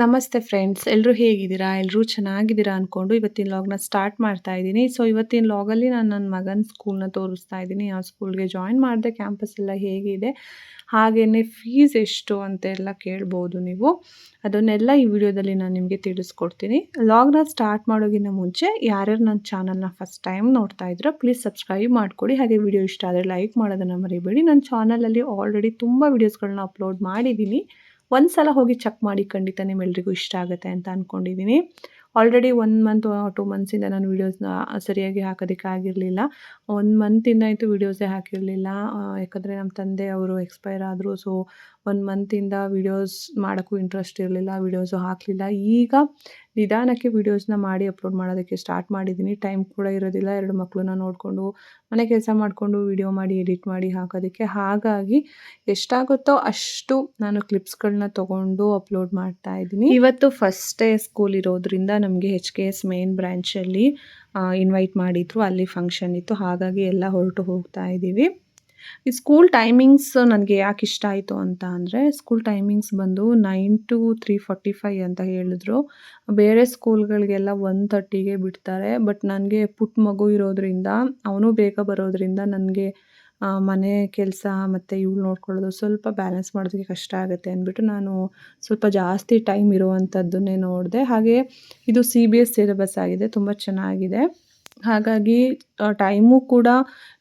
ನಮಸ್ತೆ ಫ್ರೆಂಡ್ಸ್ ಎಲ್ಲರೂ ಹೇಗಿದ್ದೀರಾ? ಎಲ್ಲರೂ ಚೆನ್ನಾಗಿದ್ದೀರಾ ಅಂದ್ಕೊಂಡು ಇವತ್ತಿನ ಲಾಗ್ನ ಸ್ಟಾರ್ಟ್ ಮಾಡ್ತಾ ಇದ್ದೀನಿ. ಸೊ ಇವತ್ತಿನ ಲಾಗಲ್ಲಿ ನಾನು ನನ್ನ ಮಗನ ಸ್ಕೂಲ್ನ ತೋರಿಸ್ತಾ ಇದ್ದೀನಿ. ಆ ಸ್ಕೂಲ್ಗೆ ಜಾಯಿನ್ ಮಾಡಿದೆ ಕ್ಯಾಂಪಸ್ ಎಲ್ಲ ಹೇಗಿದೆ ಹಾಗೆಯೇ ಫೀಸ್ ಎಷ್ಟು ಅಂತೆಲ್ಲ ಕೇಳ್ಬೋದು ನೀವು. ಅದನ್ನೆಲ್ಲ ಈ ವಿಡಿಯೋದಲ್ಲಿ ನಾನು ನಿಮಗೆ ತಿಳಿಸ್ಕೊಡ್ತೀನಿ. ಲಾಗ್ನ ಸ್ಟಾರ್ಟ್ ಮಾಡೋಕ್ಕಿಂತ ಮುಂಚೆ ಯಾರ್ಯಾರು ನನ್ನ ಚಾನಲ್ನ ಫಸ್ಟ್ ಟೈಮ್ ನೋಡ್ತಾ ಇದ್ರೋ ಪ್ಲೀಸ್ ಸಬ್ಸ್ಕ್ರೈಬ್ ಮಾಡ್ಕೊಳ್ಳಿ ಹಾಗೆ ವಿಡಿಯೋ ಇಷ್ಟ ಆದರೆ ಲೈಕ್ ಮಾಡೋದನ್ನು ಮರಿಬೇಡಿ. ನನ್ನ ಚಾನಲಲ್ಲಿ ಆಲ್ರೆಡಿ ತುಂಬ ವೀಡಿಯೋಸ್ಗಳನ್ನ ಅಪ್ಲೋಡ್ ಮಾಡಿದ್ದೀನಿ. ಒಂದು ಸಲ ಹೋಗಿ ಚೆಕ್ ಮಾಡಿ ಖಂಡಿತ ನಿಮ್ಮೆಲ್ರಿಗೂ ಇಷ್ಟ ಆಗುತ್ತೆ ಅಂತ ಅಂದ್ಕೊಂಡಿದ್ದೀನಿ ಆಲ್ರೆಡಿ ಒನ್ ಮಂತ್ ಟೂ ಮಂತ್ಸಿಂದ ನಾನು ವೀಡಿಯೋಸ್ನ ಸರಿಯಾಗಿ ಹಾಕೋದಕ್ಕೆ ಆಗಿರಲಿಲ್ಲ. ಒಂದು ಮಂತಿಂದ ಆಯಿತು ವೀಡಿಯೋಸೇ ಹಾಕಿರಲಿಲ್ಲ. ಯಾಕಂದರೆ ನಮ್ಮ ತಂದೆ ಅವರು ಎಕ್ಸ್ಪೈರ್ ಆದರು ಸೊ ಒಂದು ಮಂತಿಂದ ವೀಡಿಯೋಸ್ ಮಾಡೋಕ್ಕೂ ಇಂಟ್ರೆಸ್ಟ್ ಇರಲಿಲ್ಲ ವೀಡಿಯೋಸು ಹಾಕಲಿಲ್ಲ. ಈಗ ನಿಧಾನಕ್ಕೆ ವೀಡಿಯೋಸ್ನ ಮಾಡಿ ಅಪ್ಲೋಡ್ ಮಾಡೋದಕ್ಕೆ ಸ್ಟಾರ್ಟ್ ಮಾಡಿದ್ದೀನಿ. ಟೈಮ್ ಕೂಡ ಇರೋದಿಲ್ಲ, ಎರಡು ಮಕ್ಕಳನ್ನ ನೋಡಿಕೊಂಡು ಮನೆ ಕೆಲಸ ಮಾಡಿಕೊಂಡು ವೀಡಿಯೋ ಮಾಡಿ, ಎಡಿಟ್ ಮಾಡಿ ಹಾಕೋದಕ್ಕೆ. ಹಾಗಾಗಿ ಎಷ್ಟಾಗುತ್ತೋ ಅಷ್ಟು ನಾನು ಕ್ಲಿಪ್ಸ್ಗಳನ್ನ ತೊಗೊಂಡು ಅಪ್ಲೋಡ್ ಮಾಡ್ತಾ ಇದ್ದೀನಿ. ಇವತ್ತು ಫಸ್ಟ್ ಡೇ ಸ್ಕೂಲ್ ಇರೋದ್ರಿಂದ ನಮಗೆ ಹೆಚ್ ಕೆ ಎಸ್ ಮೇನ್ ಬ್ರ್ಯಾಂಚಲ್ಲಿ ಇನ್ವೈಟ್ ಮಾಡಿದ್ರು. ಅಲ್ಲಿ ಫಂಕ್ಷನ್ ಇತ್ತು. ಹಾಗಾಗಿ ಎಲ್ಲ ಹೊರಟು ಹೋಗ್ತಾ ಇದ್ದೀವಿ. ಈ ಸ್ಕೂಲ್ ಟೈಮಿಂಗ್ಸ್ ನನಗೆ ಯಾಕೆ ಇಷ್ಟ ಆಯಿತು ಅಂತ ಅಂದರೆ ಸ್ಕೂಲ್ ಟೈಮಿಂಗ್ಸ್ ಬಂದು nine to three forty five ಅಂತ ಹೇಳಿದ್ರು. ಬೇರೆ ಸ್ಕೂಲ್ಗಳಿಗೆಲ್ಲ ಒನ್ ತರ್ಟಿಗೆ ಬಿಡ್ತಾರೆ ಬಟ್ ನನಗೆ ಪುಟ್ಟ ಮಗು ಇರೋದ್ರಿಂದ, ಅವನು ಬೇಗ ಬರೋದ್ರಿಂದ ನನಗೆ ಮನೆ ಕೆಲಸ ಮತ್ತು ಇವ್ಳು ನೋಡ್ಕೊಳ್ಳೋದು ಸ್ವಲ್ಪ ಬ್ಯಾಲೆನ್ಸ್ ಮಾಡೋದಕ್ಕೆ ಕಷ್ಟ ಆಗುತ್ತೆ ಅಂದ್ಬಿಟ್ಟು ನಾನು ಸ್ವಲ್ಪ ಜಾಸ್ತಿ ಟೈಮ್ ಇರುವಂಥದ್ದನ್ನೇ ನೋಡಿದೆ. ಹಾಗೆ ಇದು ಸಿ ಬಿ ಎಸ್ ಸಿಲೆಬಸ್ ಆಗಿದೆ, ತುಂಬ ಚೆನ್ನಾಗಿದೆ. ಹಾಗಾಗಿ ಟೈಮು ಕೂಡ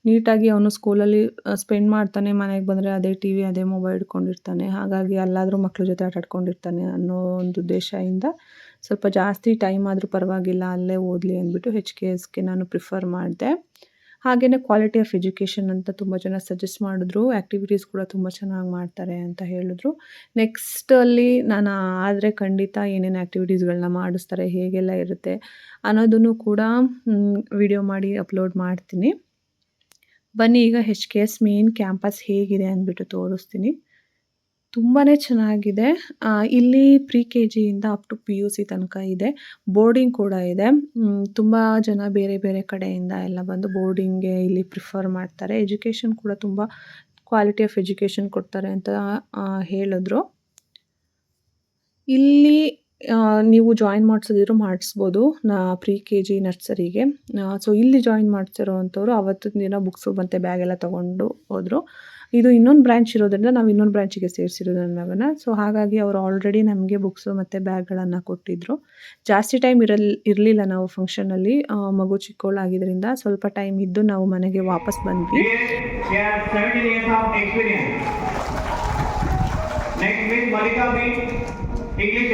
ನೀಟಾಗಿ ಅವನು ಸ್ಕೂಲಲ್ಲಿ ಸ್ಪೆಂಡ್ ಮಾಡ್ತಾನೆ, ಮನೆಗೆ ಬಂದರೆ ಅದೇ ಟಿ ವಿ ಅದೇ ಮೊಬೈಲ್ ಇಟ್ಕೊಂಡಿರ್ತಾನೆ. ಹಾಗಾಗಿ ಅಲ್ಲಾದರೂ ಮಕ್ಳ ಜೊತೆ ಆಟಾಡ್ಕೊಂಡಿರ್ತಾನೆ ಅನ್ನೋ ಒಂದು ಉದ್ದೇಶದಿಂದ ಸ್ವಲ್ಪ ಜಾಸ್ತಿ ಟೈಮ್ ಆದರೂ ಪರವಾಗಿಲ್ಲ, ಅಲ್ಲೇ ಓದಲಿ ಅಂದ್ಬಿಟ್ಟು ಹೆಚ್ ಕೆ ಎಸ್ಗೆ ನಾನು ಪ್ರಿಫರ್ ಮಾಡಿದೆ. ಹಾಗೆಯೇ ಕ್ವಾಲಿಟಿ ಆಫ್ ಎಜುಕೇಷನ್ ಅಂತ ತುಂಬ ಜನ ಸಜೆಸ್ಟ್ ಮಾಡಿದ್ರು ಆ್ಯಕ್ಟಿವಿಟೀಸ್ ಕೂಡ ತುಂಬ ಚೆನ್ನಾಗಿ ಮಾಡ್ತಾರೆ ಅಂತ ಹೇಳಿದ್ರು. ನೆಕ್ಸ್ಟಲ್ಲಿ ನಾನು ಆದರೆ ಖಂಡಿತ ಏನೇನು ಆ್ಯಕ್ಟಿವಿಟೀಸ್ಗಳನ್ನ ಮಾಡಿಸ್ತಾರೆ, ಹೇಗೆಲ್ಲ ಇರುತ್ತೆ ಅನ್ನೋದನ್ನು ಕೂಡ ವಿಡಿಯೋ ಮಾಡಿ ಅಪ್ಲೋಡ್ ಮಾಡ್ತೀನಿ. ಬನ್ನಿ ಈಗ H K S main campus ಹೇಗಿದೆ ಅಂದ್ಬಿಟ್ಟು ತೋರಿಸ್ತೀನಿ. ತುಂಬಾ ಚೆನ್ನಾಗಿದೆ. ಇಲ್ಲಿ pre K ಜಿಯಿಂದ up to P U C ತನಕ ಇದೆ. ಬೋರ್ಡಿಂಗ್ ಕೂಡ ಇದೆ. ತುಂಬ ಜನ ಬೇರೆ ಬೇರೆ ಕಡೆಯಿಂದ ಎಲ್ಲ ಬಂದು ಬೋರ್ಡಿಂಗ್ಗೆ ಇಲ್ಲಿ ಪ್ರಿಫರ್ ಮಾಡ್ತಾರೆ. ಎಜುಕೇಷನ್ ಕೂಡ ತುಂಬ ಕ್ವಾಲಿಟಿ ಆಫ್ ಎಜುಕೇಷನ್ ಕೊಡ್ತಾರೆ ಅಂತ ಹೇಳಿದ್ರು. ಇಲ್ಲಿ ನೀವು ಜಾಯಿನ್ ಮಾಡಿಸೋದಿದ್ರು ಮಾಡಿಸ್ಬೋದು, ನಾ ಪ್ರಿ ಕೆ ಜಿ ನರ್ಸರಿಗೆ ಸೊ ಇಲ್ಲಿ ಜಾಯಿನ್ ಮಾಡಿಸಿರೋ ಅಂಥವ್ರು ಅವತ್ತಿನ ದಿನ ಬುಕ್ಸು ಮತ್ತು ಬ್ಯಾಗೆಲ್ಲ ತೊಗೊಂಡು ಹೋದರು. ಇದು ಇನ್ನೊಂದು ಬ್ರ್ಯಾಂಚ್ ಇರೋದ್ರಿಂದ ನಾವು ಇನ್ನೊಂದು ಬ್ರ್ಯಾಂಚಿಗೆ ಸೇರಿಸಿರೋದು ನನ್ನ ಮಗನ ಸೊ ಹಾಗಾಗಿ ಅವರು ಆಲ್ರೆಡಿ ನಮಗೆ ಬುಕ್ಸು ಮತ್ತು ಬ್ಯಾಗ್ಗಳನ್ನು ಕೊಟ್ಟಿದ್ದರು ಜಾಸ್ತಿ ಟೈಮ್ ಇರಲ್, ಇರಲಿಲ್ಲ ನಾವು ಫಂಕ್ಷನಲ್ಲಿ ಮಗು ಚಿಕ್ಕೋಳಾಗಿದ್ದರಿಂದ ಸ್ವಲ್ಪ ಟೈಮ್ ಇದ್ದು ನಾವು ಮನೆಗೆ ವಾಪಸ್ ಬಂದ್ವಿ English.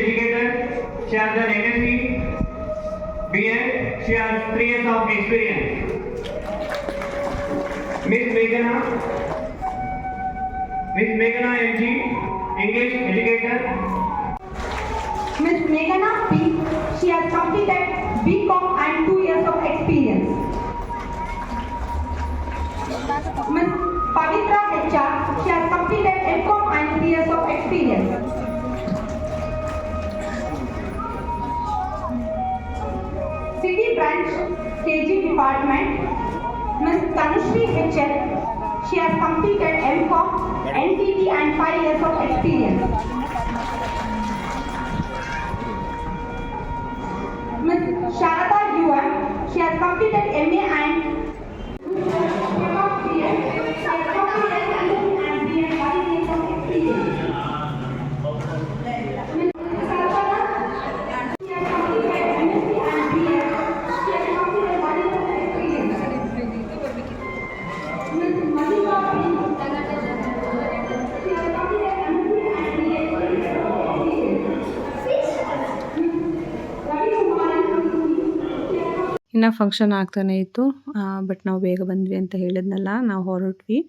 She has. She has three years of experience. Miss Meghana. Miss Meghana MG, English educator. Miss Meghana P. She has completed BCom and two years of experience. Miss Pavitra HR. She has completed MCom and three years of experience. City branch KG department, Ms. Tanushri Mitchell. She has completed MCOM, NTT and 5 years of experience. ಇನ್ನು function ಆಗ್ತಾನೆ ಇತ್ತು. But ನಾವು ಬೇಗ ಬಂದ್ವಿ ಅಂತ ಹೇಳಿದ್ನಲ್ಲ, ನಾವು ಹೊರಟ್ವಿ.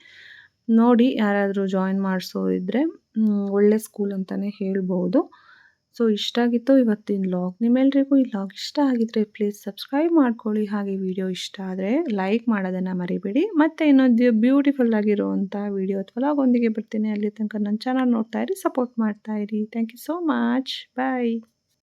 ನೋಡಿ ಯಾರಾದರೂ ಜಾಯಿನ್ ಮಾಡಿಸೋರಿದ್ರೆ ಒಳ್ಳೆ ಸ್ಕೂಲ್ ಅಂತಲೇ ಹೇಳ್ಬೋದು. ಸೊ ಇಷ್ಟ ಆಗಿತ್ತು ಇವತ್ತಿನ ಲಾಗ್ ನಿಮ್ಮೆಲ್ರಿಗೂ ಈ ಲಾಗ್ ಇಷ್ಟ ಆಗಿದ್ರೆ ಪ್ಲೀಸ್ ಸಬ್ಸ್ಕ್ರೈಬ್ ಮಾಡ್ಕೊಳ್ಳಿ. ಹಾಗೆ ವಿಡಿಯೋ ಇಷ್ಟ ಆದರೆ ಲೈಕ್ ಮಾಡೋದನ್ನು ಮರಿಬೇಡಿ. ಮತ್ತು ಇನ್ನೊಂದು ಬ್ಯೂಟಿಫುಲ್ ಆಗಿರುವಂಥ ವಿಡಿಯೋ ಅಥವಾ ಲಾಗ್ ಒಂದಿಗೆ ಬರ್ತೀನಿ. ಅಲ್ಲಿ ತನಕ ನನ್ನ ಚಾನಲ್ ನೋಡ್ತಾ ಇರಿ ಸಪೋರ್ಟ್ ಮಾಡ್ತಾ ಇರಿ. Thank you so much bye